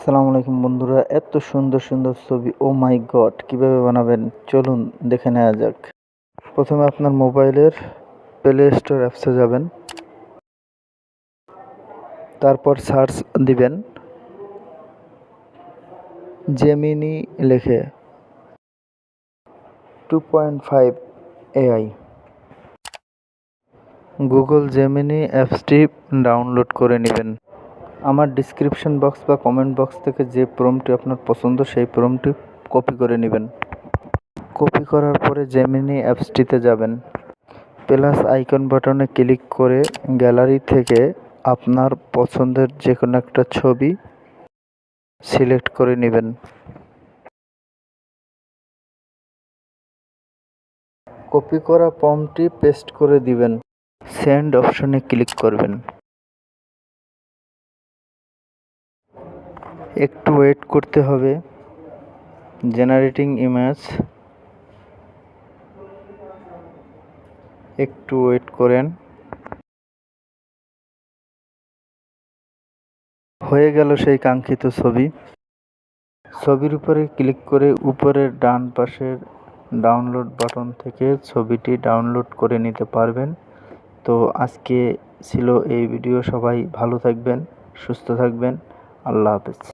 আসসালামু আলাইকুম বন্ধুরা, এত সুন্দর সুন্দর ছবি, ও মাই গড, কীভাবে বানাবেন? চলুন দেখে নেওয়া যাক। প্রথমে আপনার মোবাইলের প্লে স্টোর অ্যাপসে যাবেন। তারপর সার্চ দিবেন। জেমিনি লেখে। Two point five AI Google Gemini অ্যাপসটি ডাউনলোড করে নেবেন। আমার ডিসক্রিপশন বক্স বা কমেন্ট বক্স থেকে যে প্রমটি আপনার পছন্দ, সেই প্রমটি কপি করে নেবেন। কপি করার পরে জেমিনি অ্যাপসটিতে যাবেন। প্লাস আইকন বাটনে ক্লিক করে গ্যালারি থেকে আপনার পছন্দের যে কোনো একটা ছবি সিলেক্ট করে নেবেন। কপি করা পমটি পেস্ট করে দিবেন। সেন্ড অপশনে ক্লিক করবেন। একটু ওয়েট করতে হবে। জেনারেটিং ইমেজ একটু ওয়েট করেন। হয়ে গেল সেই কাঙ্ক্ষিত ছবি। ছবির উপরে ক্লিক করে উপরের ডান পাশের ডাউনলোড বাটন থেকে ছবিটি ডাউনলোড করে নিতে পারবেন। তো আজকে ছিল এই ভিডিও সবাই ভালো থাকবেন, সুস্থ থাকবেন। আল্লাহ হাফেজ